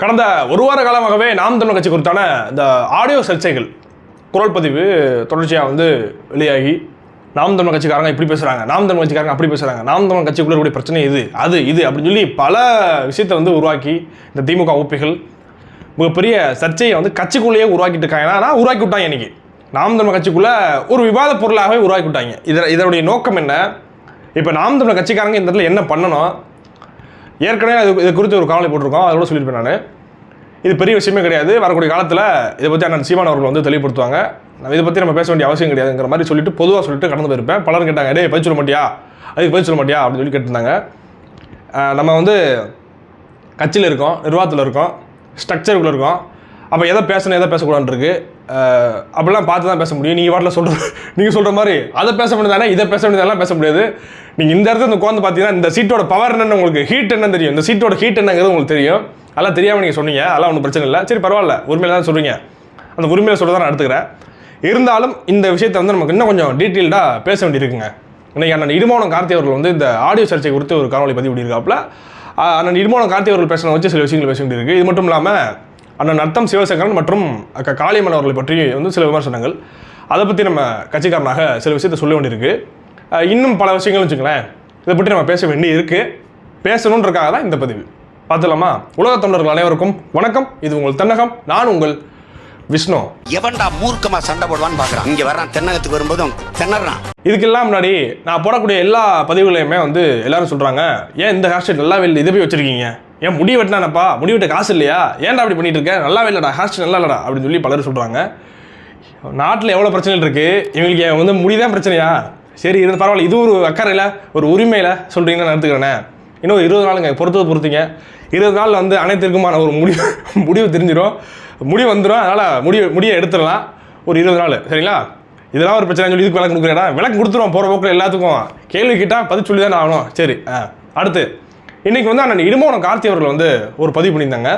கடந்த ஒரு வார காலமாகவே நாம் தமிழ் கட்சி குறித்தான இந்த ஆடியோ சர்ச்சைகள் குரல் பதிவு தொடர்ச்சியாக வந்து வெளியாகி நாம் தமிழ் கட்சிக்காரங்க இப்படி பேசுகிறாங்க நாம் தமிழ் கட்சிக்காரங்க அப்படி பேசுகிறாங்க நாம் தமிழ் கட்சிக்குள்ள கூடிய பிரச்சனை இது அது இது அப்படின்னு சொல்லி பல விஷயத்தை வந்து உருவாக்கி இந்த திமுக ஊப்பிகள் மிகப்பெரிய சர்ச்சையை வந்து கட்சிக்குள்ளேயே உருவாக்கிட்டு இருக்காங்க. ஏன்னா உருவாக்கி விட்டாங்க இன்னைக்கு. நாம் தமிழ் கட்சிக்குள்ளே ஒரு விவாத பொருளாகவே உருவாக்கி விட்டாங்க. இதில் இதனுடைய நோக்கம் என்ன? இப்போ நாம் தமிழ் கட்சிக்காரங்க இந்த இடத்துல என்ன பண்ணணும்? ஏற்கனவே அது இது குறித்து ஒரு காவலை போட்டிருக்கோம். அதோட சொல்லியிருப்பேன் நான். இது பெரிய விஷயமே கிடையாது. வரக்கூடிய காலத்தில் இதை பற்றி அண்ணன் சீமான் அவர்கள் வந்து தெளிவுபடுத்துவாங்க. நம்ம இதை பற்றி நம்ம பேச வேண்டிய அவசியம் கிடையாதுங்கிற மாதிரி சொல்லிட்டு பொதுவாக சொல்லிட்டு கடந்து போயிருப்பேன். பலரும் கேட்டாங்க டேய் பதில் சொல்ல மாட்டியா? அதுக்கு பதில் சொல்ல மாட்டியா? அப்படின்னு சொல்லி கேட்டிருந்தாங்க. நம்ம வந்து கட்சியில் இருக்கோம் நிர்வாகத்தில் இருக்கோம் ஸ்ட்ரக்சருக்குள்ளே இருக்கோம். அப்போ எதை பேசணும் எதை பேசக்கூடாதுன்னு அப்படிலாம் பார்த்து தான் பேச முடியும். நீங்கள் வாட்டில் சொல்கிற நீங்கள் சொல்கிற மாதிரி அதை பேச முடியாதானே இதை பேச முடியாதெல்லாம் பேச முடியாது. நீங்கள் இந்த இடத்துல உட்காந்து பார்த்தீங்கன்னா இந்த சீட்டோட பவர் என்னென்னு உங்களுக்கு ஹீட் என்னன்னு தெரியும். இந்த சீட்டோட ஹீட் என்னங்கிறது உங்களுக்கு தெரியும். அதெல்லாம் தெரியாமல் நீங்கள் சொன்னீங்க. அதெல்லாம் ஒன்றும் பிரச்சனை இல்லை. சரி பரவாயில்ல. உரிமையில தான் சொல்கிறீங்க அந்த உரிமையில சொல்ல தான் நான் எடுத்துக்கிறேன் இருந்தாலும் இந்த விஷயத்தை வந்து நமக்கு இன்னும் கொஞ்சம் டீட்டெயில்டாக பேச வேண்டியிருக்குங்க. இன்றைக்கி அண்ணன் இடுமோனம் கார்த்தி அவர்கள் வந்து இந்த ஆடியோ சர்ச்சை குறித்து ஒரு காணொலி பதிவு பண்ணியிருக்காப்புல. அண்ணன் இடுமோனம் கார்த்தி அவர்கள் பேசின வச்சு சில விஷயங்கள் பேச வேண்டியிருக்கு இது மட்டும் இல்லாமல் அண்ணன் நத்தம் சிவசங்கரன் மற்றும் அக்கா காளியம்மன் அவர்களை பற்றி வந்து சில விமர்சனங்கள். அதை பற்றி நம்ம கட்சிக்காரனாக சில விஷயத்தை சொல்ல வேண்டியிருக்கு. இன்னும் பல விஷயங்கள் வச்சுங்களேன் இதை பற்றி நம்ம பேச வேண்டி இருக்குது பேசணுன்றக்காக தான் இந்த பதிவு. பார்த்துலாமா உலக தொண்டர்கள் அனைவருக்கும் வணக்கம். இது உங்கள் தன்னகம். நான் உங்கள் விஷ்ணு. எவன்டா மூர்க்கமா சண்டை போடுவான்னு பாக்குறான். இங்க வர்றான் தென்னகத்துக்கு வரும்போது திணறான். இதுக்கெல்லாம் முன்னாடி நான் போடக்கூடிய எல்லா பதிவுகளையுமே வந்து எல்லாரும் சொல்கிறாங்க ஏன் இந்த ஹேர் ஸ்டைல் நல்லாவே இல்லை? இதை போய் வச்சிருக்கீங்க. ஏன் முடி வெட்டினானப்பா? முடி வெட்ட காசு இல்லையா? ஏன்டா அப்படி பண்ணிட்டு இருக்க? நல்லாவே இல்லைடா ஹேர் ஸ்டைல் நல்லா இல்லடா அப்படின்னு சொல்லி பலர் சொல்கிறாங்க நாட்டில் எவ்வளோ பிரச்சனைகள் இருக்குது இவங்களுக்கு வந்து முடிதான் பிரச்சனையா? சரி இருந்து பரவாயில்ல. இது ஒரு அக்கறையில் ஒரு உரிமையில் சொல்கிறீங்கன்னு நான் எடுத்துக்கிறேனே. இன்னும் ஒரு இருபது நாளுங்க பொறுத்தது பொறுத்தீங்க. இருபது நாள் வந்து அனைத்திற்குமான ஒரு முடிவு முடிவு தெரிஞ்சிடும் முடி வந்துடும் அதனால் முடி முடியை எடுத்துடலாம். ஒரு இருபது நாள் சரிங்களா? இதெல்லாம் ஒரு பிரச்சனை சொல்லி இதுக்கு விளக்கு கொடுக்குறேடா. விளக்கு கொடுத்துருவோம் போகிற போக்கில் எல்லாத்துக்கும். கேள்வி கேட்டால் பதில் சொல்லி தான் ஆகணும். சரி ஆ அடுத்து. இன்றைக்கி வந்து அண்ணன் இடுமோனம் கார்த்தி அவர்கள் வந்து ஒரு பதிவு பண்ணியிருந்தாங்க.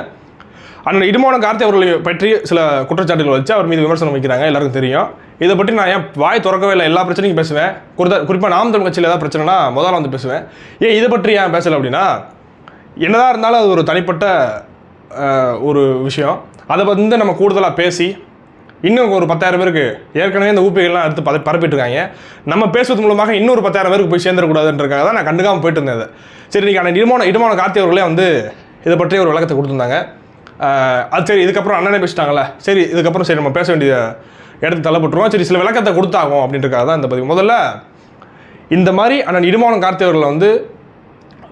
அண்ணன் இடுமோனம் கார்த்தி அவர்களை பற்றி சில குற்றச்சாட்டுகள் வச்சு அவர் மீது விமர்சனம் வைக்கிறாங்க எல்லாருக்கும் தெரியும். இதை பற்றி நான் ஏன் வாய் திறக்கவே இல்லை எல்லா பிரச்சனையும் பேசுவேன். குறித்த குறிப்பாக நாம் தமிழ் கட்சியில் ஏதாவது பிரச்சனைனா முதல்ல வந்து பேசுவேன். ஏன் இதை பற்றி ஏன் பேசலை அப்படின்னா என்னதான் இருந்தாலும் அது ஒரு தனிப்பட்ட ஒரு விஷயம். அதை வந்து நம்ம கூடுதலாக பேசி இன்னும் ஒரு பத்தாயிரம் பேருக்கு ஏற்கனவே இந்த ஊப்பிகள்லாம் எடுத்து பத பரப்பிட்டு இருக்காங்க நம்ம பேசுவது மூலமாக இன்னொரு பத்தாயிரம் பேருக்கு போய் சேர்ந்துடக்கூடாதுன்றக்காக தான் நான் கண்டுக்காமல் போயிட்டு இருந்தேன் சரி இன்றைக்கி அண்ணன் இடமான இடமான கார்த்தியவர்களே வந்து இதை பற்றி ஒரு விளக்கத்தை கொடுத்துருந்தாங்க. அது சரி இதுக்கப்புறம் அண்ணனே பேசிட்டாங்களே சரி இதுக்கப்புறம் சரி நம்ம பேச வேண்டிய இடத்துக்கு தள்ளப்பட்டுருவோம். சரி சில விளக்கத்தை கொடுத்தாகும் அப்படின்றக்காக தான் இந்த பதிவு. முதல்ல இந்த மாதிரி அண்ணன் இடுமானம் கார்த்தியவர்களை வந்து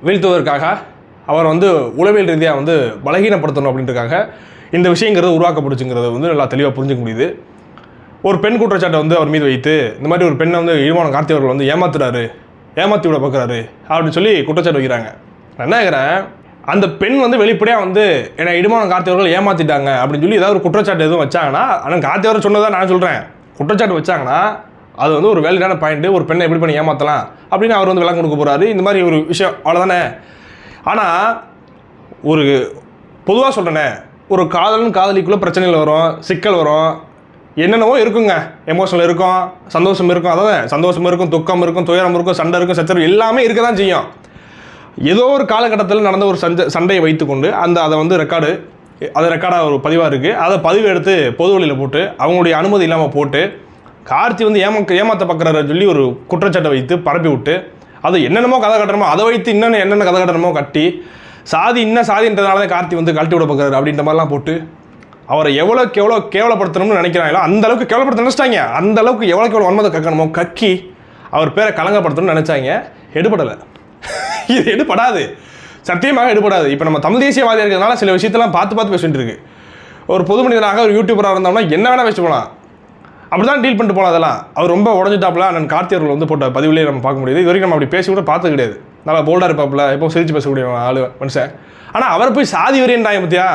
வீழ்த்துவதற்காக அவர் வந்து உளவியல் ரீதியாக வந்து பலகீனப்படுத்தணும் அப்படின்றக்காக இந்த விஷயங்கிறது உருவாக்கப்படுச்சுங்கிறத வந்து நல்லா தெளிவாக புரிஞ்சுக்க முடியுது. ஒரு பெண் குற்றச்சாட்டை வந்து அவர் மீது வைத்து இந்த மாதிரி ஒரு பெண்ணை வந்து இடுமானம் கார்த்தி அவர்கள் வந்து ஏமாத்துறாரு ஏமாத்தி விட பார்க்குறாரு அப்படின்னு சொல்லி குற்றச்சாட்டு வைக்கிறாங்க. நான் என்ன கேட்குறேன் அந்த பெண் வந்து வெளிப்படையாக வந்து என்னை இடுமான கார்த்தியவர்கள் ஏமாற்றிட்டாங்க ஏமாத்திட்டாங்க அப்படின்னு சொல்லி ஏதாவது ஒரு குற்றச்சாட்டு எதுவும் வச்சாங்கன்னா ஆனால் கார்த்தியவர் சொன்னதான் நான் சொல்கிறேன் குற்றச்சாட்டு வச்சாங்கன்னா அது வந்து ஒரு வேலையான பாயிண்ட்டு ஒரு பெண்ணை எப்படி பண்ணி ஏமாற்றலாம் அப்படின்னு அவர் வந்து விளக்கம் கொடுக்க போகிறாரு இந்த மாதிரி ஒரு விஷயம் அவ்வளோதானே ஆனால் ஒரு பொதுவாக சொல்கிறேனே ஒரு காதலன் காதலிக்குள்ளே பிரச்சனைகள் வரும் சிக்கல் வரும். என்னென்னவோ இருக்குங்க. எமோஷனல் இருக்கும் சந்தோஷம் இருக்கும் அதாவது சந்தோஷம் இருக்கும் துக்கம் இருக்கும் துயரம் இருக்கும் சண்டை இருக்கும் சச்சரவு எல்லாமே இருக்க தான் செய்யும். ஏதோ ஒரு காலகட்டத்தில் நடந்த ஒரு சண்டை சண்டையை வைத்துக்கொண்டு அந்த அதை வந்து ரெக்கார்டு அது ரெக்கார்டாக ஒரு பதிவாக இருக்குது அதை பதிவு எடுத்து பொது வழியில் போட்டு அவங்களுடைய அனுமதி இல்லாமல் போட்டு கார்த்தி வந்து ஏமா ஏமாத்த பார்க்குறாரு சொல்லி ஒரு குற்றச்சாட்டை வைத்து பரப்பி விட்டு அது என்னென்னமோ கதை கட்டணுமோ அதை வைத்து இன்னும் என்னென்ன கதை கட்டணுமோ கட்டி சாதி இன்ன சாதின்றதுனால தான் கார்த்தி வந்து கழட்டி விட பார்க்குறாரு அப்படின்ற மாதிரிலாம் போட்டு அவரை எவ்வளோக்கு எவ்வளோ கேவலப்படுத்தணும்னு நினைக்கிறாங்களோ அந்த அளவுக்கு கேவலப்படுத்த நினச்சிட்டாங்க. அந்த அளவுக்கு எவ்வளோக்கு எவ்வளோ வன்மத்தை கக்கணுமோ கக்கி அவர் பேரை கலங்கப்படுத்தணும்னு நினச்சாங்க. எடுபடலை. இது எடுபடாது. சத்தியமாக எடுபடாது. இப்போ நம்ம தமிழ் தேசியவாதி இருக்கிறதுனால சில விஷயத்தெல்லாம் பார்த்து பார்த்து பேசிட்டு இருக்கு. ஒரு பொது மனிதனாக ஒரு யூடியூபராக இருந்தோம்னா என்ன வேணால் பேசிட்டு போகலாம் அப்படி தான் டீல் பண்ணிட்டு போகலாம் அதெல்லாம். அவர் ரொம்ப உடஞ்சிட்டாப்புல. அண்ணன் கார்த்தி அவர்கள் வந்து போட்ட பதிவுலேயே நம்ம பார்க்க முடியுது. இது வரைக்கும் நம்ம அப்படி பேசி கூட பார்த்தது கிடையாது. நல்லா போல்டாக இருப்பாப்புல. எப்போ சிரிச்சு பேசக்கூடிய ஆள் மனுஷன். ஆனால் அவர் போய் சாதி வரியன்றாங்க பார்த்தியா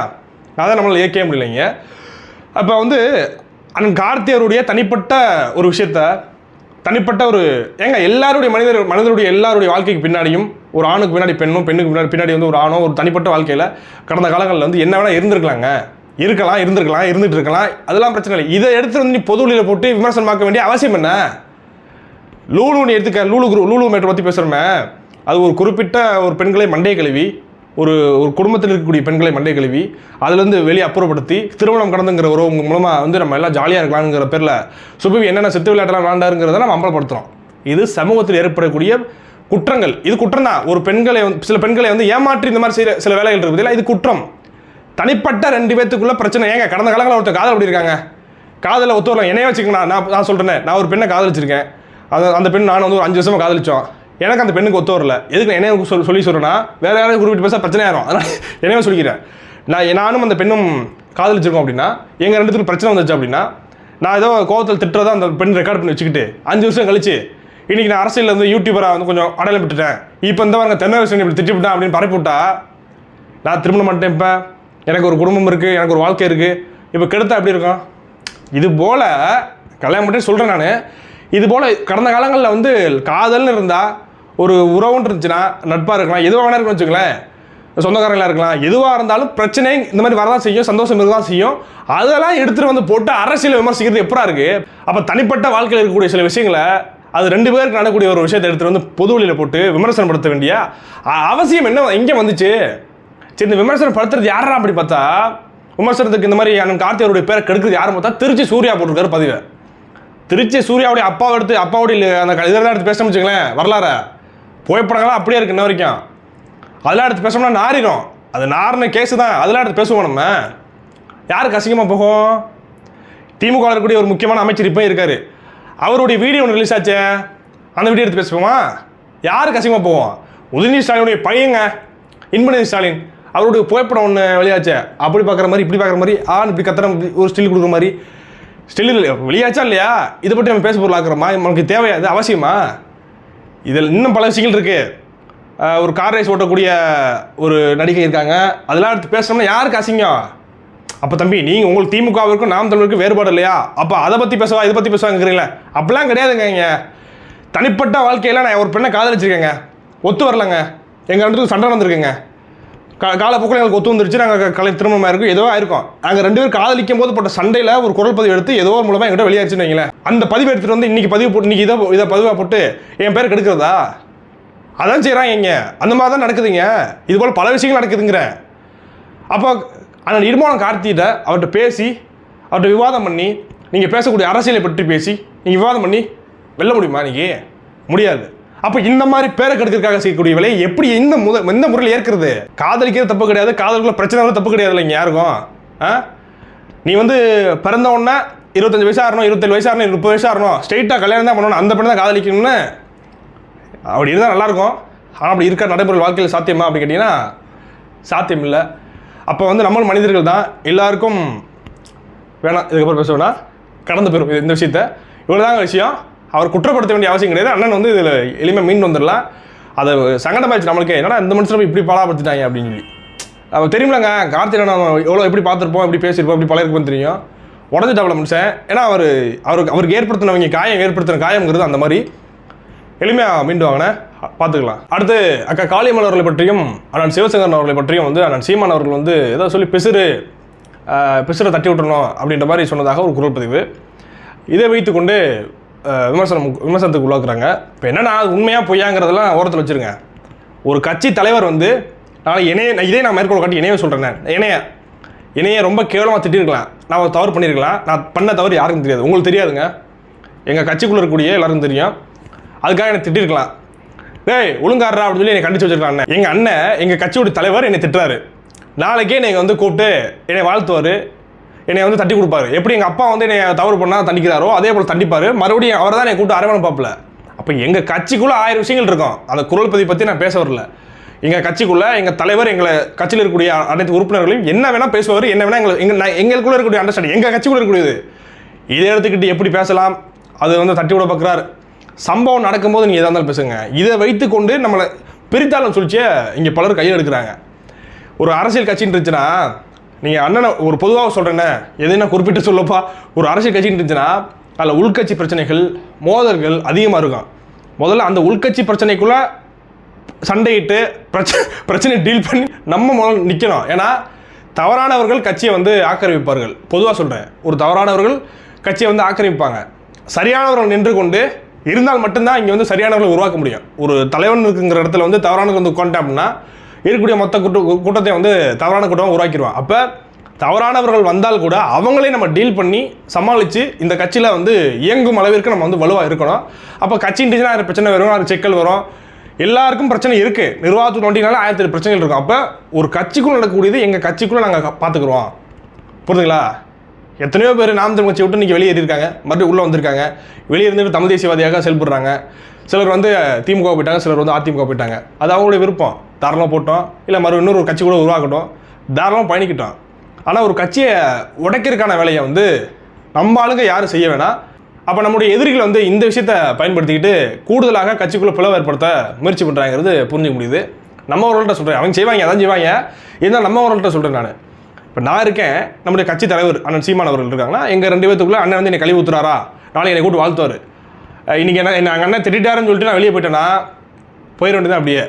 அதான் நம்மளால் இயக்கவே முடியலைங்க. அப்போ வந்து அண்ணன் கார்த்தியருடைய தனிப்பட்ட ஒரு விஷயத்த தனிப்பட்ட ஒரு ஏங்க எல்லாருடைய மனிதர் மனிதருடைய எல்லாருடைய வாழ்க்கைக்கு பின்னாடியும் ஒரு ஆணுக்கு பின்னாடி பெண்ணும் பெண்ணுக்கு பின்னாடி பின்னாடி வந்து ஒரு ஆணோ ஒரு தனிப்பட்ட வாழ்க்கையில் கடந்த காலங்களில் வந்து என்ன வேணால் இருந்திருக்கலாங்க. இருக்கலாம் இருந்திருக்கலாம் இருந்துட்டு இருக்கலாம் அதெல்லாம் பிரச்சனை இல்லை. இதை எடுத்து வந்து நீ பொது வழியில் போட்டு விமர்சனமாக்க வேண்டிய அவசியம் என்ன? லூலு நீ எடுத்துக்க லூலு குரு லூலு மேட்டர் பற்றி பேசுகிறோமே அது ஒரு குறிப்பிட்ட ஒரு பெண்களை மண்டே கழுவி ஒரு ஒரு குடும்பத்தில் இருக்கக்கூடிய பெண்களை மண்டை கழுவி அதுலேருந்து வெளியே அப்புறப்படுத்தி திருமணம் கடந்துங்கிற ஒரு உங்கள் மூலமாக வந்து நம்ம எல்லாம் ஜாலியாக இருக்கலாம்ங்கிற பேரில் சுபவி என்னென்ன சித்து விளையாட்டெல்லாம் விளாண்டாருங்கிறத நம்ம அம்பலப்படுத்துகிறோம் இது சமூகத்தில் ஏற்படக்கூடிய குற்றங்கள். இது குற்றம் தான் ஒரு பெண்களை வந்து சில பெண்களை வந்து ஏமாற்றி இந்த மாதிரி செய்கிற சில வேலைகள் இருக்குது. இல்லை இது குற்றம். தனிப்பட்ட ரெண்டு பேத்துக்குள்ள பிரச்சனை. ஏங்க கடந்த காலங்களில் ஒருத்தர் காதல் அப்படி இருக்காங்க. காதலில் ஒத்து வரலாம் என்னைய வச்சுக்கணும் நான் நான் சொல்கிறேன் நான் ஒரு பெண்ணை காதலிச்சிருக்கேன். அது அந்த பெண் நான் வந்து ஒரு அஞ்சு வருஷமாக காதலிச்சோம். எனக்கு அந்த பெண்ணுக்கு ஒத்து வரல. எதுக்கு நான் என்னைய சொல் சொல்லி சொல்கிறேன்னா வேறு யாரையும் குறிப்பிட்டு பேச பிரச்சனை ஆயிரும். அதனால் என்னைய சொல்லிக்கிறேன். நான் நானும் அந்த பெண்ணும் காதலிச்சிருக்கோம் அப்படின்னா எங்கள் ரெண்டுத்துக்கும் பிரச்சனை வந்துச்சு அப்படின்னா நான் ஏதோ கோவத்தில் திட்டுறதா அந்த பெண் ரெக்கார்ட் பண்ணி வச்சுக்கிட்டு அஞ்சு வருஷம் கழிச்சு இன்னைக்கு நான் அரசியலில் வந்து யூடியூபராக வந்து கொஞ்சம் அடையாளம் விட்டுட்டேன் இப்போ இந்த வாங்க தென்னரசன் இப்படி திட்டிவிட்டேன் அப்படின்னு பரப்பி விட்டா நான் திருமணம் பண்ணிட்டேன் இப்போ. எனக்கு ஒரு குடும்பம் இருக்குது எனக்கு ஒரு வாழ்க்கை இருக்குது இப்போ கெடுத்தா எப்படி இருக்கும்? இது போல் கல்யாணம் மட்டும் சொல்கிறேன் நான். இது போல் கடந்த காலங்களில் வந்து காதல்னு இருந்தால் ஒரு உறவுன்னு இருந்துச்சுன்னா நட்பாக இருக்கலாம் எதுவாக வேணா இருக்குன்னு வச்சுங்களேன் சொந்தக்காரங்களாக இருக்கலாம் எதுவாக இருந்தாலும் பிரச்சனை இந்த மாதிரி வரதான் செய்யும் சந்தோஷம் இருக்கதான் செய்யும். அதெல்லாம் எடுத்துகிட்டு வந்து போட்டு அரசியல் விமர்சிக்கிறது எப்படா இருக்குது அப்போ தனிப்பட்ட வாழ்க்கையில் இருக்கக்கூடிய சில விஷயங்களை அது ரெண்டு பேருக்கு நடக்கக்கூடிய ஒரு விஷயத்தை எடுத்துகிட்டு வந்து பொது வழியில் போட்டு விமர்சனப்படுத்த வேண்டிய அவசியம் என்ன எங்கே வந்துச்சு? சரி இந்த விமர்சனம் படுத்துறது யாரா அப்படி பார்த்தா விமர்சனத்துக்கு இந்த மாதிரி அண்ணன் கார்த்திகருடைய பேரை கெடுக்கிறது யாரும் பார்த்தா திருச்சி சூர்யா போட்டிருக்காரு பதிவை. திருச்சி சூர்யாவுடைய அப்பாவை எடுத்து அப்பாவுடைய அந்த க- இதெல்லாம் எடுத்து பேசணும் வச்சுங்களேன் வரலாறு. புகைப்படங்கள்லாம் அப்படியே இருக்கு இன்ன வரைக்கும். அதெல்லாம் எடுத்து பேசணும்னா நாரிடும். அது நாரின கேஸு தான். அதெல்லாம் எடுத்து பேசுவோம் நம்ம. யாருக்கு அசிங்கமாக போகும்? திமுக ல இருக்கக்கூடிய ஒரு முக்கியமான அமைச்சர் இப்போ இருக்கார். அவருடைய வீடியோ ஒன்று ரிலீஸ் ஆச்சே. அந்த வீடியோ எடுத்து பேசுவோமா? யாருக்கு அசிங்கமாக போவோம் உதயநிதி ஸ்டாலினுடைய பையங்க. இன்பநிதி ஸ்டாலின். அவருடைய புகைப்படம் ஒன்று வெளியாச்சு. அப்படி பார்க்குற மாதிரி இப்படி பார்க்குற மாதிரி ஆண் இப்படி கத்துற ஒரு ஸ்டில் கொடுக்குற மாதிரி. ஸ்டில் வெளியாச்சா இல்லையா? இதை பற்றி நம்ம பேச பொருள் ஆக்குறோமா நமக்கு தேவையாது அவசியமா? இதில் இன்னும் பல விஷயங்கள் இருக்குது ஒரு கார் ரேஸ் ஓட்டக்கூடிய ஒரு நடிகை இருக்காங்க. அதெல்லாம் எடுத்து பேசணும்னா யாருக்கு அசிங்கம்? அப்போ தம்பி நீங்கள் உங்களுக்கு திமுகவிற்கும் நாம் தமிழருக்கும் வேறுபாடு இல்லையா? அப்போ அதை பற்றி பேசுவா இதை பற்றி பேசுவாங்கிறீங்களே அப்படிலாம் கிடையாதுங்க இங்கே. தனிப்பட்ட வாழ்க்கையில் நான் ஒரு பெண்ணை காதலிச்சிருக்கேங்க. ஒத்து வரலங்க. எங்கள் ரெண்டு சண்டை நடந்திருக்குங்க. காலப்போக்கில் எங்களுக்கு ஒத்து வந்துருச்சு. நாங்கள் கலை திருமணமாக இருக்கும் ஏதோ ஆயிருக்கும். நாங்கள் ரெண்டு பேரும் காதலிக்கும் போது போட்ட சண்டையில் ஒரு குரல் பதிவு எடுத்து ஏதோ ஒரு மூலமாக எங்கிட்ட வெளியாச்சுன்னு வைங்களேன். அந்த பதிவு எடுத்துகிட்டு வந்து இன்றைக்கி பதிவு போட்டு இன்னைக்கு இதை இதை பதிவாக போட்டு என் பேர் கெடுக்கிறதா? அதான் செய்கிறாங்க இங்கே. அந்த மாதிரி தான் நடக்குதுங்க. இது போல் பல விஷயங்கள் நடக்குதுங்கிறேன் அப்போ ஆனால் இடுமானம் கார்த்திகிட்ட அவர்கிட்ட பேசி அவர்கிட்ட விவாதம் பண்ணி நீங்கள் பேசக்கூடிய அரசியலை பற்றி பேசி நீங்கள் விவாதம் பண்ணி வெல்ல முடியுமா இன்னைக்கு? முடியாது. அப்போ இந்த மாதிரி பேரை கெடுக்கிறதுக்காக செய்யக்கூடிய வேலையை எப்படி இந்த முத எந்த முறையில் ஏற்கிறது? காதலிக்கிறது தப்பு கிடையாது காதலுக்குள்ள பிரச்சனை தப்பு கிடையாது இல்லைங்க யாருக்கும்? ஆ? நீ வந்து பிறந்த உடனே இருபத்தஞ்சு வயசாக ஆகணும் இருபத்தேழு வயசு ஆகணும் முப்பது வயசாக ஆகணும் ஸ்ட்ரெயிட்டாக கல்யாணம் தான் பண்ணணும் அந்த பெண்ணை தான் காதலிக்கணும்னு? அப்படி இருந்தால் நல்லாயிருக்கும் ஆனால் அப்படி இருக்க நடைமுறை வாழ்க்கையில் சாத்தியமா அப்படி கேட்டிங்கன்னா சாத்தியம் இல்லை அப்போ வந்து நம்மளும் மனிதர்கள் தான் எல்லாருக்கும் வேணாம். இதுக்கப்புறம் பேச கடந்து போயிடும் இந்த விஷயத்த. இவ்வளோதாங்க விஷயம். அவர் குற்றப்படுத்த வேண்டிய அவசியம் கிடையாது. அண்ணன் வந்து இதில் எளிமையாக மீன் வந்துடலாம். அதை சங்கடமாயிடுச்சு நம்மளுக்கு என்னடா இந்த மனுஷன் இப்படி பாடாப்படுத்திட்டாங்க அப்படின்னு சொல்லி. அவள் தெரியுமிலங்க கார்த்திகை நம்ம எவ்வளோ எப்படி பார்த்துருப்போம் எப்படி பேசியிருப்போம் எப்படி பழகிருப்போம் தெரியும். உடஞ்சிட்டாப்ல மனுஷன். ஏன்னா அவர் அவருக்கு அவருக்கு ஏற்படுத்தினவங்க காயம் ஏற்படுத்தின காயம்ங்கிறது அந்த மாதிரி. எளிமையாக மீண்டு வாங்கினேன் பார்த்துக்கலாம். அடுத்து அக்கா காளியம்மன் அவர்களை பற்றியும் அண்ணன் சிவசங்கரன் அவர்களை பற்றியும் வந்து அண்ணன் சீமான் அவர்கள் வந்து ஏதோ சொல்லி பிசிறு பிசுரை பிசிறை தட்டி விட்டுறணும் அப்படின்ற மாதிரி சொன்னதாக ஒரு குரல் பதிவு. இதை வைத்துக்கொண்டு விமர்சனம் விமர்சனத்துக்கு உள்ளாக்குறாங்க. இப்போ என்னென்னா உண்மையாக பொய்யாங்கிறதெல்லாம் ஓரத்தில் வச்சுருங்க. ஒரு கட்சி தலைவர் வந்து நான் இணைய நான் இதே நான் மேற்கோள் காட்டி இணைய சொல்கிறேன் இணைய இணைய ரொம்ப கேவலமாக திட்டிருக்கலாம். நான் ஒரு தவறு பண்ணியிருக்கலாம் நான் பண்ண தவறு யாருக்கும் தெரியாது. உங்களுக்கு தெரியாதுங்க. எங்கள் கட்சிக்குள்ளே இருக்கக்கூடிய எல்லாருக்கும் தெரியும். அதுக்காக என்னை திட்டிருக்கலாம். டேய் ஒழுங்காடுறா அப்படின்னு சொல்லி என்னை கண்டிச்சு அண்ணன். எங்கள் அண்ணன் எங்கள் கட்சியோட தலைவர் என்னை திட்டுறாரு. நாளைக்கே நீங்கள் வந்து கூப்பிட்டு என்னை வாழ்த்துவார். என்னை வந்து தட்டி கொடுப்பாரு. எப்படி எங்கள் அப்பா வந்து என்னை தவறு பண்ணால் தண்டிக்கிறாரோ அதே போல் தண்டிப்பார். மறுபடியும் அவர் தான் என்னை கூப்பிட்டு அரவணை பார்ப்பல. அப்போ எங்கள் கட்சிக்குள்ளே ஆயிரம் விஷயங்கள் இருக்கும். அந்த குரல் பதிவு பற்றி நான் பேச வரல. எங்கள் கட்சிக்குள்ளே எங்கள் தலைவர் எங்களை கட்சியில் இருக்கக்கூடிய அனைத்து உறுப்பினர்களையும் என்ன வேணால் பேசுவார் என்ன வேணால் எங்களை எங்கள் நான் எங்களுக்குள்ளே இருக்கக்கூடிய அண்டர்ஸ்டாண்டிங் எங்கள் கட்சிக்குள்ளே இருக்கக்கூடியது. இதை எடுத்துக்கிட்டு எப்படி பேசலாம்? அது வந்து தட்டி விட பார்க்குறாரு. சம்பவம் நடக்கும்போது நீங்கள் எதாக இருந்தாலும் பேசுங்க. இதை வைத்துக்கொண்டு நம்மளை பிரித்தாளம் சொல்லிச்சே இங்கே பலர் கையில் எடுக்கிறாங்க. ஒரு அரசியல் கட்சின்னு இருந்துச்சுன்னா நீங்கள் அண்ணனை ஒரு பொதுவாக சொல்கிறேன்னே எதுனா குறிப்பிட்டு சொல்லப்பா. ஒரு அரசியல் கட்சின்னு இருந்துச்சுன்னா அதில் உள்கட்சி பிரச்சனைகள் மோதல்கள் அதிகமாக இருக்கும். முதல்ல அந்த உள்கட்சி பிரச்சனைக்குள்ளே சண்டையிட்டு பிரச்சனை பிரச்சனையை டீல் பண்ணி நம்ம முதல்ல நிற்கணும் ஏன்னா தவறானவர்கள் கட்சியை வந்து ஆக்கிரமிப்பார்கள். பொதுவாக சொல்கிறேன் ஒரு தவறானவர்கள் கட்சியை வந்து ஆக்கிரமிப்பாங்க. சரியானவர்கள் நின்று கொண்டு இருந்தால் மட்டும்தான் இங்கே வந்து சரியானவர்களை உருவாக்க முடியும். ஒரு தலைவன் இருக்குங்கிற இடத்துல வந்து தவறானவர்கள் வந்து உட்காந்துட்டா அப்படின்னா இருக்கக்கூடிய மொத்த கூட்ட கூட்டத்தை வந்து தவறான கூட்டம் உருவாக்கிடுவான். அப்போ தவறானவர்கள் வந்தால் கூட அவங்களே நம்ம டீல் பண்ணி சமாளித்து இந்த கட்சியில் வந்து இயங்கும் அளவிற்கு நம்ம வந்து வலுவாக இருக்கணும். அப்போ கட்சியின் இருந்துச்சுன்னா ஆயிரம் பிரச்சனை வரும் செக்கல் வரும். எல்லாருக்கும் பிரச்சனை இருக்குது நிர்வாகத்துக்கு நோண்டினால ஆயிரத்தி எட்டு பிரச்சனைகள் இருக்கும். அப்போ ஒரு கட்சிக்குள்ளே நடக்கக்கூடியது எங்கள் கட்சிக்குள்ளே நாங்கள் பார்த்துக்குறோம் புரிஞ்சுங்களா? எத்தனையோ பேர் நாம் தமிழ் கட்சி விட்டு இன்றைக்கி வெளியேறியிருக்காங்க மறுபடியும் உள்ளே வந்திருக்காங்க. வெளியே இருந்துட்டு தமிழ் தேசியவாதியாக செயல்படுறாங்க. சிலர் வந்து திமுக போயிட்டாங்க சிலர் வந்து அதிமுக போயிட்டாங்க. அது அவங்களுடைய விருப்பம். தாராளமாக போட்டோம். இல்லை மறு இன்னொரு கட்சி கூட உருவாக்கட்டும் தாராளமாக பயணிக்கட்டும். ஆனால் ஒரு கட்சியை உடைக்கிறதுக்கான வேலையை வந்து நம்ம ஆளுங்க யாரும் செய்ய வேணாம். அப்போ நம்முடைய எதிரிகள் வந்து இந்த விஷயத்த பயன்படுத்திக்கிட்டு கூடுதலாக கட்சிக்குள்ளே பிளவு ஏற்படுத்த முயற்சி பண்ணுறாங்கிறது புரிஞ்சுக்க முடியுது. நம்ம அவர்கள்ட்ட சொல்கிறேன் அவங்க செய்வாங்க அதான் செய்வாங்க. இருந்தாலும் நம்ம அவர்கள்ட்ட சொல்கிறேன் நான். இப்போ நான் இருக்கேன் நம்முடைய கட்சி தலைவர் அண்ணன் சீமான் அவர்கள் இருக்காங்கன்னா எங்கள் ரெண்டு பேத்துக்குள்ளே அண்ணன் வந்து என்னை கழிவு ஊத்துறாரா? நாளைக்கு என்னை கூட்டு வாழ்த்துவார். இன்றைக்கி என்ன என்ன எங்கள் அண்ணன் திட்டாருன்னு சொல்லிட்டு நான் வெளியே போயிட்டேன்னா போயிட வேண்டியது அப்படியே.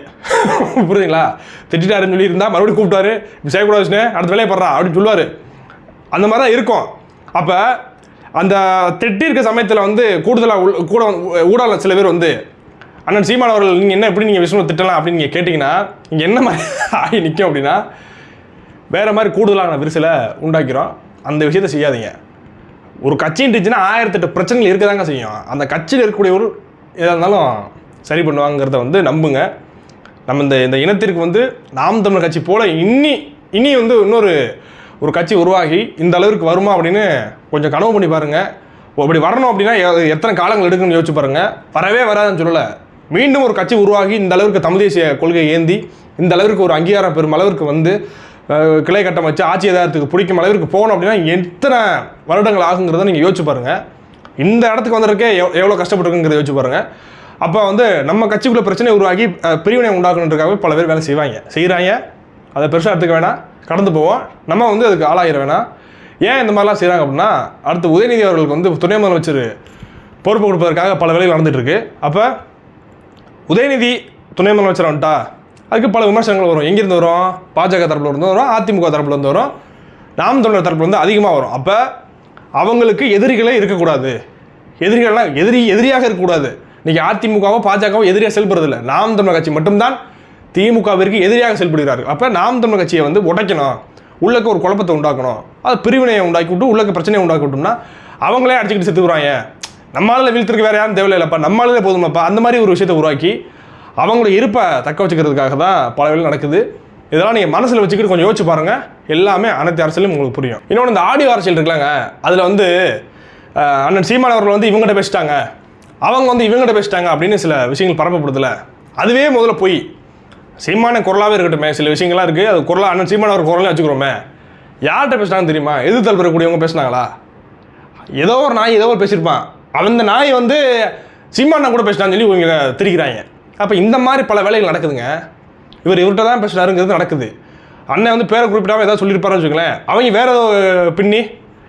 புரியுதுங்களா? திட்டாருன்னு சொல்லி இருந்தால் மறுபடியும் கூப்பிட்டாரு இப்படி செய்யக்கூடாது அடுத்த வேலையை படுறா அப்படின்னு சொல்லுவார். அந்த மாதிரி தான் இருக்கும். அப்போ அந்த திட்டிருக்க சமயத்தில் வந்து கூடுதலாக கூட ஊடால சில பேர் வந்து அண்ணன் சீமான் அவர்கள் நீங்கள் என்ன எப்படி நீங்கள் விஷ்ணு திட்டலாம்? அப்படின்னு நீங்கள் கேட்டிங்கன்னா இங்கே என்ன மாதிரி ஆகி நிற்கும் அப்படின்னா வேறு மாதிரி கூடுதலான விரிசலை உண்டாக்கிறோம். அந்த விஷயத்தை செய்யாதீங்க. ஒரு கட்சின்னு இருந்துச்சுன்னா ஆயிரத்தெட்டு பிரச்சனைகள் இருக்க தாங்க செய்யும். அந்த கட்சியில் இருக்கக்கூடிய ஒரு எதாக இருந்தாலும் சரி பண்ணுவாங்கிறத வந்து நம்புங்க. நம்ம இந்த இந்த இனத்திற்கு வந்து நாம் தமிழர் கட்சி போல இன்னி இனி வந்து இன்னொரு ஒரு கட்சி உருவாகி இந்த அளவிற்கு வருமா அப்படின்னு கொஞ்சம் கனவு பண்ணி பாருங்க. அப்படி வரணும் அப்படின்னா எத்தனை காலங்கள் எடுக்குன்னு யோசிச்சு பாருங்கள் வரவே வராதுன்னு சொல்லலை. மீண்டும் ஒரு கட்சி உருவாகி இந்த அளவிற்கு தமிழ் தேசிய கொள்கையை ஏந்தி இந்த அளவிற்கு ஒரு அங்கீகாரம் பெறும் அளவிற்கு வந்து கிளை கட்டம் வச்சு ஆட்சி அதிகாரத்துக்கு பிடிக்கும் அளவிற்கு போகணும் அப்படின்னா எத்தனை வருடங்கள் ஆகுங்கிறத நீங்கள் யோசிச்சு பாருங்கள் இந்த இடத்துக்கு வந்திருக்கே எவ் எவ்வளோ கஷ்டப்பட்டுருக்குங்கிறத யோசிச்சு பாருங்க. அப்போ வந்து நம்ம கட்சிக்குள்ள பிரச்சனை உருவாகி பிரிவினை உண்டாக்கணுன்றக்காகவே பல பேர் வேலை செய்வாங்க. செய்கிறாங்க அதை பெருசாக எடுத்துக்க வேணாம். கடந்து போவோம். நம்ம வந்து அதுக்கு ஆளாகிட வேணாம். ஏன் இந்த மாதிரிலாம் செய்கிறாங்க அப்படின்னா அடுத்து உதயநிதி அவர்களுக்கு வந்து துணை முதலமைச்சர் பொறுப்பு கொடுப்பதற்காக பல வேலைகள் நடந்துகிட்ருக்கு அப்போ உதயநிதி துணை முதலமைச்சர் வந்துட்டா அதுக்கு பல விமர்சனங்கள் வரும். எங்கேருந்து வரும்? பாஜக தரப்பில் இருந்து வரும். அதிமுக தரப்பில் இருந்து வரும். நாம் தமிழர் தரப்பில் வந்து அதிகமாக வரும். அப்போ அவங்களுக்கு எதிரிகளே இருக்கக்கூடாது. எதிரிகள்லாம் எதிரி எதிரியாக இருக்கக்கூடாது. இன்னைக்கு அதிமுகவும் பாஜகவோ எதிரியாக செயல்படுறதில்ல நாம் தமிழர் கட்சி மட்டும்தான் திமுகவிற்கு எதிரியாக செயல்படுகிறார்கள். அப்போ நாம் தமிழர் கட்சியை வந்து உடைக்கணும். உள்ளக்க ஒரு குழப்பத்தை உண்டாக்கணும். அது பிரிவினையை உண்டாக்கி விட்டு உள்ளக்க பிரச்சனையை உண்டாக்கி விட்டோம்னா அவங்களே அடிச்சுக்கிட்டு செத்துக்குறாங்க நம்மளால வீழ்த்திருக்கு வேற யாரும் தேவையில்லைப்பா நம்மளாலே போதுமாப்பா அந்த மாதிரி ஒரு விஷயத்தை உருவாக்கி அவங்களோட இருப்பை தக்க வச்சுக்கிறதுக்காக தான் பல வேலை நடக்குது. இதெல்லாம் நீங்கள் மனசில் வச்சுக்கிட்டு கொஞ்சம் யோசிச்சு பாருங்கள் எல்லாமே அனைத்து அரசியலும் உங்களுக்கு புரியும். இன்னொன்று இந்த ஆடியோ அரசியல் இருக்கலாங்க அதில் வந்து அண்ணன் சீமானவர்கள் வந்து இவங்ககிட்ட பேசிட்டாங்க. அவங்க வந்து இவங்ககிட்ட பேசிட்டாங்க அப்படின்னு சில விஷயங்கள் பரப்பப்படுதுல. அதுவே முதல்ல போய் சீமான குரலாகவே இருக்கட்டுமே சில விஷயங்கள்லாம் இருக்குது அது குரலா அண்ணன் சீமான ஒரு குரலையும் வச்சுக்கிறோமே. யார்கிட்ட பேசினாங்கன்னு தெரியுமா? எது பெறக்கூடியவங்க பேசினாங்களா? ஏதோ ஒரு நாய் ஏதோ ஒரு பேசியிருப்பான். அந்த நாய் வந்து சீமானா கூட பேசினான்னு சொல்லி இவங்க திரிக்கிறாங்க. அப்போ இந்த மாதிரி பல வேலைகள் நடக்குதுங்க. இவர் இவர்கிட்ட தான் பேசினாருங்கிறது நடக்குது. அண்ணன் வந்து பேரை குறிப்பிடாம ஏதாவது சொல்லியிருப்பாருன்னு வச்சுக்கோங்களேன். அவங்க வேறு ஏதோ பின்னி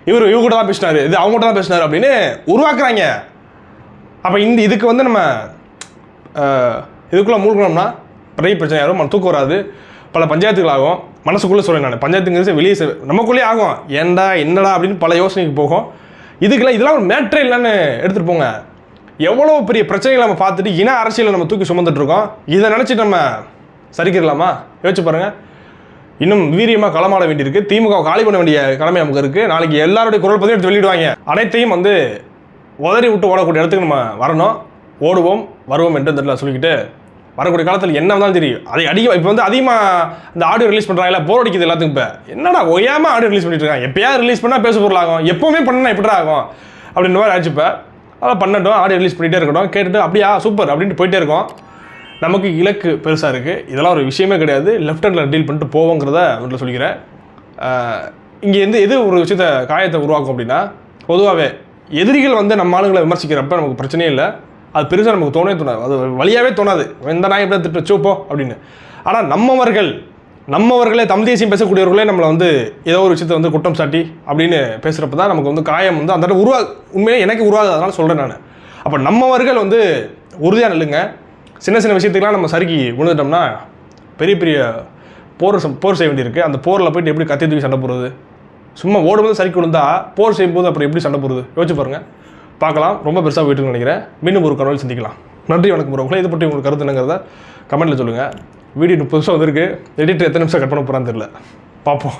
இவர் இவங்க தான் பேசினாரு. இது அவங்க தான் பேசினாரு அப்படின்னு உருவாக்குறாங்க. அப்போ இந்த இதுக்கு வந்து நம்ம இதுக்குள்ளே மூழ்கணும்னா பெரிய பிரச்சனை யாரும் நம்ம தூக்கம் வராது. பல பஞ்சாயத்துகள் ஆகும். மனசுக்குள்ளே சொல்கிறேன் நான். பஞ்சாயத்துங்கிறது வெளியே நமக்குள்ளேயே ஆகும். ஏன்டா என்னடா அப்படின்னு பல யோசனைக்கு போகும். இதுக்கெல்லாம் இதெல்லாம் ஒரு மேட்ரே இல்லைன்னு எடுத்துகிட்டு போங்க. எவ்வளோ பெரிய பிரச்சனைகளை நம்ம பார்த்துட்டு இன அரசியலை நம்ம தூக்கி சுமந்துட்டு இருக்கோம். இதை நினச்சிட்டு நம்ம சரிக்கிடலாமா யோசிச்சு பாருங்கள் இன்னும் வீரியமாக களமாட வேண்டியிருக்கு. திமுக காலி பண்ண வேண்டிய கடமை நமக்கு இருக்குது நாளைக்கு எல்லாருடைய குரல் பற்றி எடுத்து வெளியிடுவாங்க. அனைத்தையும் வந்து உதறி விட்டு ஓடக்கூடிய இடத்துக்கு நம்ம வரணும். ஓடுவோம் வருவோம் என்று இந்த இடத்துல சொல்லிக்கிட்டு வரக்கூடிய காலத்தில் என்ன வந்தாலும் தெரியும் அதை அதிகம் இப்போ வந்து அதிகமாக இந்த ஆடியோ ரிலீஸ் பண்ணுறாங்களா போர் அடிக்குது எல்லாத்துக்கும் இப்போ. என்னடா ஒய்யாமல் ஆடியோ ரிலீஸ் பண்ணிட்டு இருக்காங்க. எப்பயாவது ரிலீஸ் பண்ணால் பேச பொருள் ஆகும். எப்போவுமே பண்ணால் எப்படி ஆகும்? அப்படின்ற மாதிரி ஆச்சு இப்போ. அதெல்லாம் பண்ணட்டும் ஆடியோ ரிலீஸ் பண்ணிகிட்டே இருக்கட்டும். கேட்டுட்டு அப்படியா சூப்பர் அப்படின்ட்டு போயிட்டே இருக்கோம். நமக்கு இலக்கு பெருசாக இருக்குது இதெல்லாம் ஒரு விஷயமே கிடையாது. லெஃப்ட் ஹேண்டில் டீல் பண்ணிட்டு போவோங்கிறத வீட்டில் சொல்லிக்கிறேன். இங்கே எந்த எது ஒரு விஷயத்த காயத்தை உருவாக்கும் அப்படின்னா பொதுவாகவே எதிரிகள் வந்து நம்ம ஆளுங்களை விமர்சிக்கிறப்ப நமக்கு பிரச்சனையே இல்லை. அது பெருசாக நமக்கு தோணவே தோணாது. அது வழியாகவே தோணாது. எந்த நாய் எப்படி திட்டு வச்சுப்போம் அப்படின்னு. ஆனால் நம்மவர்கள் நம்மவர்களே தமிழ் தேசியம் பேசக்கூடியவர்களே நம்மளை வந்து ஏதோ ஒரு விஷயத்தை வந்து குற்றம் சாட்டி அப்படின்னு பேசுகிறப்ப தான் நமக்கு வந்து காயம் வந்து அந்த இடத்துல உருவா உண்மையிலே எனக்கு உருவாகுது. அதனால் சொல்கிறேன் நான். அப்போ நம்மவர்கள் வந்து உறுதியாக நில்லுங்க. சின்ன சின்ன விஷயத்துக்கெல்லாம் நம்ம சறுக்கி விழுந்துட்டோம்னா பெரிய பெரிய போர் போர் செய்ய வேண்டியிருக்கு. அந்த போரில் போயிட்டு எப்படி கத்தி தூக்கி சண்டை போடுறது? சும்மா ஓடும்போது சறுக்கி விழுந்தா போர் செய்யும்போது அப்புறம் எப்படி சண்டை போடுது யோசிச்சு பாருங்கள் பார்க்கலாம். ரொம்ப பெருசாக போயிட்டுன்னு நினைக்கிறேன். மீண்டும் ஒரு கனவில் சந்திக்கலாம். நன்றி வணக்கம் உறவுகளே இதை பற்றி உங்களுக்கு கருத்து என்னங்கிறத கமெண்ட்டில் சொல்லுங்கள் வீடியோ முப்பது நிமிஷம் வந்திருக்கு. எடிட்டர் எத்தனை நிமிஷம் கட் பண்ண போகிறான்னு தெரியல. பார்ப்போம்.